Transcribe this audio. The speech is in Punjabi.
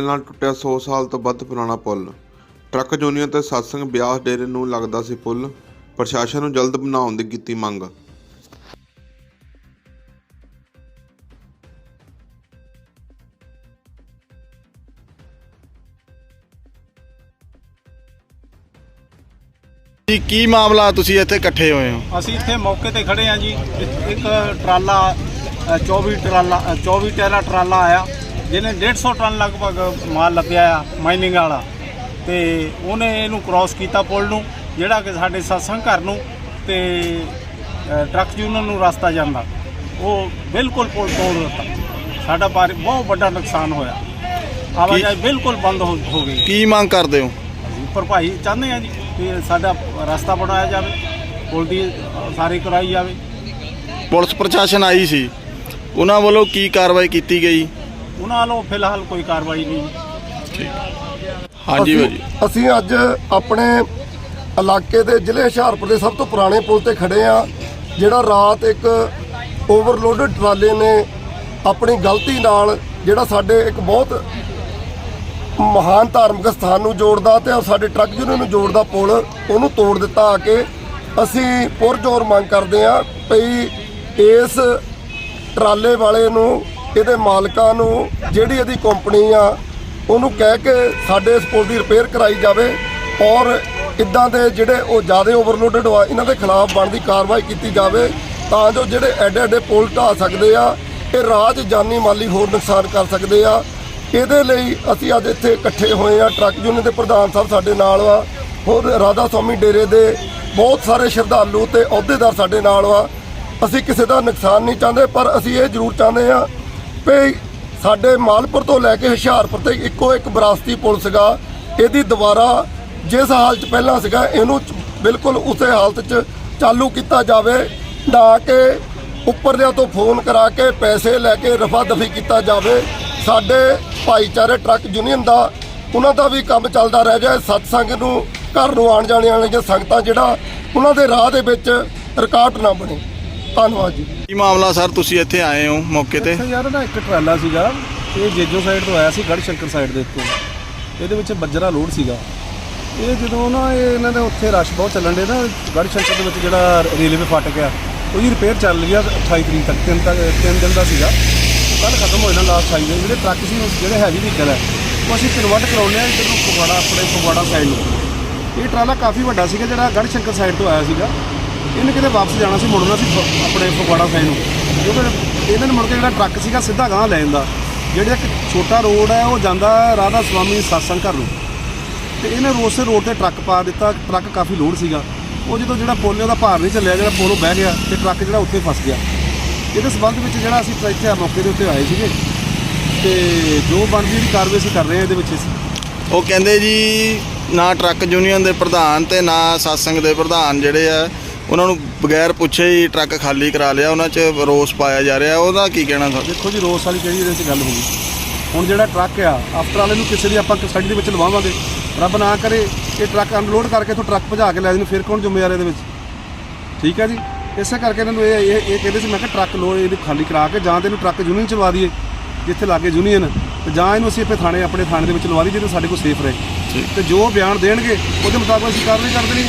ਟਰਾਲੇ ਨਾਲ ਟੁੱਟਿਆ 100 ਸਾਲ ਤੋਂ ਵੱਧ ਪੁਰਾਣਾ ਪੁਲ। ਟਰੱਕ ਯੂਨੀਅਨ ਤੇ satsang ਬਿਆਸ ਡੇਰੇ ਨੂੰ ਲੱਗਦਾ ਸੀ ਪੁਲ। ਪ੍ਰਸ਼ਾਸਨ ਨੂੰ ਜਲਦ ਬਣਾਉਣ ਦੀ ਕੀਤੀ ਮੰਗ। ਜੀ ਕੀ ਮਾਮਲਾ ਤੁਸੀਂ ਇੱਥੇ ਇਕੱਠੇ ਹੋਏ ਹੋ? ਅਸੀਂ ਇੱਥੇ ਮੌਕੇ ਤੇ ਖੜੇ ਹਾਂ ਜੀ। ਇੱਕ- ਟਰਾਲਾ ਅ, 24 ਟਰਾਲਾ ਅ, 24 ਟੈਰਾ ਟਰਾਲਾ ਆਇਆ। ਜਿਹਨੇ 150 ਟਨ ਲਗਭਗ ਮਾਲ ਲੱਦਿਆ ਆ ਮਾਈਨਿੰਗ ਵਾਲਾ ਤੇ ਉਹਨੇ ਇਹਨੂੰ ਕ੍ਰਾਸ ਕੀਤਾ ਪੁਲ ਨੂੰ ਜਿਹੜਾ ਕਿ ਸਾਡੇ ਸਤਸੰਗ ਘਰ ਨੂੰ ਤੇ ਟਰੱਕ ਯੂਨੀਅਨ ਨੂੰ ਰਸਤਾ ਜਾਂਦਾ। ਉਹ ਬਿਲਕੁਲ ਪੁਲ ਤੋੜ ਦਿੱਤਾ। ਸਾਡਾ ਭਾਰੀ ਬਹੁਤ ਵੱਡਾ ਨੁਕਸਾਨ ਹੋਇਆ। ਆਵਾਜਾਈ ਬਿਲਕੁਲ ਬੰਦ ਹੋ ਹੋ ਗਈ। ਕੀ ਮੰਗ ਕਰਦੇ ਹੋ? ਭਰਪਾਈ ਚਾਹੁੰਦੇ ਆ ਜੀ ਕਿ ਸਾਡਾ ਰਸਤਾ ਬਣਾਇਆ ਜਾਵੇ ਪੁਲ ਦੀ ਸਾਰੀ ਕਰਾਈ ਜਾਵੇ। ਪੁਲਿਸ ਪ੍ਰਸ਼ਾਸਨ ਆਈ ਸੀ। ਉਹਨਾਂ ਵੱਲੋਂ ਕੀ ਕਾਰਵਾਈ ਕੀਤੀ ਗਈ? ਉਹਨਾਂ ਵੱਲੋਂ ਫਿਲਹਾਲ ਕੋਈ ਕਾਰਵਾਈ ਨਹੀਂ। ਹਾਂਜੀ ਅਸੀਂ- ਭਾਜੀ। ਅਸੀਂ ਅੱਜ ਆਪਣੇ ਇਲਾਕੇ ਦੇ ਜ਼ਿਲ੍ਹੇ ਹੁਸ਼ਿਆਰਪੁਰ ਦੇ ਸਭ ਤੋਂ ਪੁਰਾਣੇ ਪੁਲ ਤੇ ਖੜੇ ਆ ਜਿਹੜਾ ਰਾਤ ਇੱਕ ਓਵਰਲੋਡਡ ਟਰਾਲੇ ਨੇ ਆਪਣੀ ਗਲਤੀ ਨਾਲ ਜਿਹੜਾ ਸਾਡੇ ਇੱਕ ਬਹੁਤ ਮਹਾਨ ਧਾਰਮਿਕ ਸਥਾਨ ਨੂੰ ਜੋੜਦਾ ਤੇ ਸਾਡੇ ਟਰੱਕ ਯੂਨੀਅਨ ਨੂੰ ਜੋੜਦਾ ਪੁਲ ਉਹਨੂੰ ਤੋੜ ਦਿੱਤਾ ਆ ਕੇ ਅਸੀਂ ਪੁਰਜੋਰ ਮੰਗ ਕਰਦੇ ਆ ਭਈ ਇਸ ਟਰਾਲੇ ਵਾਲੇ ਨੂੰ ਇਹਦੇ ਮਾਲਕਾਂ ਨੂੰ ਜਿਹੜੀ ਇਹਦੀ ਕੰਪਨੀ ਆ, ਉਹਨੂੰ ਕਹਿ ਕੇ ਸਾਡੇ ਇਸ ਪੁਲ ਦੀ ਰਿਪੇਅਰ ਕਰਾਈ ਜਾਵੇ ਔਰ ਇਦਾਂ ਦੇ ਜਿਹੜੇ ਉਹ ਜ਼ਿਆਦਾ ਓਵਰਲੋਡਡ ਆ ਇਹਨਾਂ ਦੇ ਖਿਲਾਫ ਬਣਦੀ ਕਾਰਵਾਈ ਕੀਤੀ ਜਾਵੇ ਤਾਂ ਜੋ ਜਿਹੜੇ ਐਡੇ ਐਡੇ ਪੁਲ ਢਾਹ ਸਕਦੇ ਆ, ਇਹ ਰਾਜ ਜਾਨੀ ਮਾਲੀ ਹੋਰ ਨੁਕਸਾਨ ਕਰ ਸਕਦੇ ਆ। ਇਹਦੇ ਲਈ ਅਸੀਂ ਅੱਜ ਇੱਥੇ ਇਕੱਠੇ ਹੋਏ ਆ, ਟਰੱਕ ਯੂਨੀਅਨ ਦੇ ਪ੍ਰਧਾਨ ਸਾਹਿਬ ਸਾਡੇ ਨਾਲ ਆ ਹੋਰ ਰਾਧਾ ਸਵਾਮੀ ਡੇਰੇ ਦੇ ਬਹੁਤ ਸਾਰੇ ਸ਼ਰਧਾਲੂ ਤੇ ਅਹੁਦੇਦਾਰ ਸਾਡੇ ਨਾਲ ਆ ਅਸੀਂ ਕਿਸੇ ਦਾ ਨੁਕਸਾਨ ਨਹੀਂ ਚਾਹੁੰਦੇ, ਪਰ ਅਸੀਂ ਇਹ ਜ਼ਰੂਰ ਚਾਹੁੰਦੇ ਆ ਵੀ ਸਾਡੇ ਮਾਲਪੁਰ ਤੋਂ ਲੈ ਕੇ ਹੁਸ਼ਿਆਰਪੁਰ ਤੱਕ ਇੱਕੋ ਇੱਕ ਵਿਰਾਸਤੀ ਪੁਲਿਸ ਗਾ ਇਹਦੀ ਦੁਬਾਰਾ ਜਿਸ ਹਾਲਤ ਪਹਿਲਾਂ ਸੀਗਾ, ਇਹਨੂੰ ਬਿਲਕੁਲ ਉਸੇ ਹਾਲਤ 'ਚ ਚਾਲੂ ਕੀਤਾ ਜਾਵੇ, ਨਾ ਕਿ ਉੱਪਰਦਿਆਂ ਤੋਂ ਫੋਨ ਕਰਾ ਕੇ ਪੈਸੇ ਲੈ ਕੇ ਰਫਾ ਦਫੀ ਕੀਤਾ ਜਾਵੇ। ਸਾਡੇ ਭਾਈਚਾਰੇ ਟਰੱਕ ਯੂਨੀਅਨ ਦਾ, ਉਹਨਾਂ ਦਾ ਵੀ ਕੰਮ ਚੱਲਦਾ ਰਹਿ ਜਾਏ। ਸਤਸੰਗ ਨੂੰ ਘਰ ਨੂੰ ਆਣ ਜਾਣ ਵਾਲੀਆਂ ਸੰਗਤਾਂ ਜਿਹੜਾ ਉਹਨਾਂ ਦੇ ਰਾਹ ਦੇ ਵਿੱਚ ਰੁਕਾਵਟ ਨਾ ਬਣੇ। ਧੰਨਵਾਦ ਜੀ। ਕੀ ਮਾਮਲਾ ਸਰ? ਤੁਸੀਂ ਇੱਥੇ ਆਏ ਹੋ ਮੌਕੇ ਤੇ? ਇੱਥੇ ਯਾਰ ਨਾ ਇੱਕ ਟਰਾਲਾ ਸੀਗਾ ਇਹ ਜੇਜੋ ਸਾਈਡ ਤੋਂ ਆਇਆ ਸੀ ਗੜ੍ਹ ਸ਼ੰਕਰ ਸਾਈਡ ਦੇ ਉੱਤੋਂ ਇਹਦੇ ਵਿੱਚ ਬੱਜਰਾ ਲੋਡ ਸੀਗਾ। ਇਹ ਜਦੋਂ ਨਾ ਇਹ ਇਹਨਾਂ ਦੇ ਉੱਥੇ ਰਸ਼ ਬਹੁਤ ਚੱਲਣ ਦੇ ਨਾ ਗੜ੍ਹ ਸ਼ੰਕਰ ਦੇ ਵਿੱਚ ਜਿਹੜਾ ਰੇਲਵੇ ਫਾਟਕ ਆ ਉਹਦੀ ਰਿਪੇਅਰ ਚੱਲ ਰਹੀ ਆ 28 ਤਰੀਕ ਤੱਕ ਤਿੰਨ ਤੱਕ ਤਿੰਨ ਦਿਨ ਦਾ ਸੀਗਾ। ਕੱਲ ਖਤਮ ਹੋ ਜਾਣਾ ਲਾਸਟ 28 ਦਿਨ ਜਿਹੜੇ ਟਰੱਕ ਸੀ ਉਹ ਜਿਹੜੇ ਹੈਵੀ ਵਹੀਕਲ ਹੈ ਉਹ ਅਸੀਂ ਕਨਵਰਟ ਕਰਾਉਂਦੇ ਆ ਇੱਧਰ ਨੂੰ ਫਗਵਾੜਾ ਆਪਣੇ ਫਗਵਾੜਾ ਸਾਈਡ ਨੂੰ। ਇਹ ਟਰਾਲਾ ਕਾਫੀ ਵੱਡਾ ਸੀਗਾ ਜਿਹੜਾ ਗੜ੍ਹ ਸ਼ੰਕਰ ਸਾਈਡ ਤੋਂ ਆਇਆ ਸੀਗਾ। ਇਹਨੇ ਕਿਤੇ ਵਾਪਸ ਜਾਣਾ ਸੀ, ਮੁੜਨਾ ਸੀ ਫ- ਆਪਣੇ ਫਗਵਾੜਾ ਸਾਈਡ ਨੂੰ। ਕਿਉਂਕਿ ਇਹਨਾਂ ਨੇ ਮੁੜ ਕੇ ਜਿਹੜਾ ਟਰੱਕ ਸੀਗਾ ਸਿੱਧਾ ਗਾਂ ਲੈ ਜਾਂਦਾ। ਜਿਹੜਾ ਇੱਕ ਛੋਟਾ ਰੋਡ ਹੈ, ਉਹ ਜਾਂਦਾ ਰਾਧਾ ਸਵਾਮੀ ਸਤਸੰਗ ਘਰ ਨੂੰ। ਤੇ ਇਹਨੇ ਰੋਸੇ ਰੋਡ ਤੇ ਟਰੱਕ ਪਾ ਦਿੱਤਾ, ਟਰੱਕ ਕਾਫੀ ਲੋਡ ਸੀਗਾ। ਉਹ ਜਦੋਂ ਜਿਹੜਾ ਪੁਲ ਨੇ ਉਹਦਾ ਭਾਰ ਨਹੀਂ ਚੱਲਿਆ, ਜਿਹੜਾ ਪੁਲ ਉਹ ਬਹਿ ਗਿਆ ਤੇ ਟਰੱਕ ਜਿਹੜਾ ਉੱਥੇ ਫਸ ਗਿਆ। ਇਹਦੇ ਸਬੰਧ ਵਿੱਚ ਜਿਹੜਾ ਅਸੀਂ ਇੱਥੇ ਆ ਮੌਕੇ ਦੇ ਉੱਤੇ ਆਏ ਸੀਗੇ। ਤੇ ਜੋ ਬਣਦੀ ਜਿਹੜੀ ਕਾਰਵਾਈ ਅਸੀਂ ਕਰ ਰਹੇ ਹਾਂ, ਇਹਦੇ ਵਿੱਚ ਅਸੀਂ ਉਹ ਕਹਿੰਦੇ ਜੀ, ਨਾ ਟਰੱਕ ਯੂਨੀਅਨ ਦੇ ਪ੍ਰਧਾਨ ਤੇ ਨਾ satsang ਦੇ ਪ੍ਰਧਾਨ ਜਿਹੜੇ ਆ ਉਹਨਾਂ ਨੂੰ ਬਗੈਰ ਪੁੱਛੇ ਹੀ ਟਰੱਕ ਖਾਲੀ ਕਰਾ ਲਿਆ ਉਹਨਾਂ 'ਚ ਰੋਸ ਪਾਇਆ ਜਾ ਰਿਹਾ। ਉਹਦਾ ਕੀ ਕਹਿਣਾ ਸਰ? ਦੇਖੋ ਜੀ ਰੋਸ ਵਾਲੀ ਕਿਹੜੀ ਇਹਦੇ ਵਿੱਚ ਗੱਲ ਹੋਊਗੀ। ਹੁਣ ਜਿਹੜਾ ਟਰੱਕ ਆ ਆਫਟਰ ਵਾਲੇ ਨੂੰ ਕਿਸੇ ਦੀ ਆਪਾਂ ਕਸਟਡੀ ਦੇ ਵਿੱਚ ਲਵਾਵਾਂਗੇ। ਰੱਬ ਨਾ ਕਰੇ ਇਹ ਟਰੱਕ ਅਨਲੋਡ ਕਰਕੇ ਤੋਂ ਟਰੱਕ ਭਜਾ ਕੇ ਲੈ ਜਾਣ ਫਿਰ ਕੌਣ ਜ਼ਿੰਮੇਵਾਰ ਇਹਦੇ ਵਿੱਚ? ਠੀਕ ਹੈ ਜੀ? ਇਸੇ ਕਰਕੇ ਇਹਨਾਂ ਨੂੰ ਇਹ ਇਹ ਕਹਿੰਦੇ ਸੀ ਮੈਂ ਕਿਹਾ ਟਰੱਕ ਲੋ ਇਹਨੂੰ ਖਾਲੀ ਕਰਾ ਕੇ ਜਾਂ ਤੇ ਇਹਨੂੰ ਟਰੱਕ ਯੂਨੀਅਨ ਚਲਵਾ ਦਈਏ ਜਿੱਥੇ ਲਾਗੇ ਯੂਨੀਅਨ। ਤੇ ਜਾਂ ਇਹਨੂੰ ਅਸੀਂ ਆਪਣੇ ਥਾਣੇ ਆਪਣੇ ਥਾਣੇ ਦੇ ਵਿੱਚ ਲਵਾ ਦਈਏ ਜਿਹਦੇ ਸਾਡੇ ਕੋਲ ਸੇਫ ਰਹੇ। ਤੇ ਜੋ ਬਿਆਨ ਦੇਣਗੇ ਉਹਦੇ ਮੁਤਾਬਕ ਅਸੀਂ ਕਾਰਵਾਈ ਕਰ ਦੇਣੀ।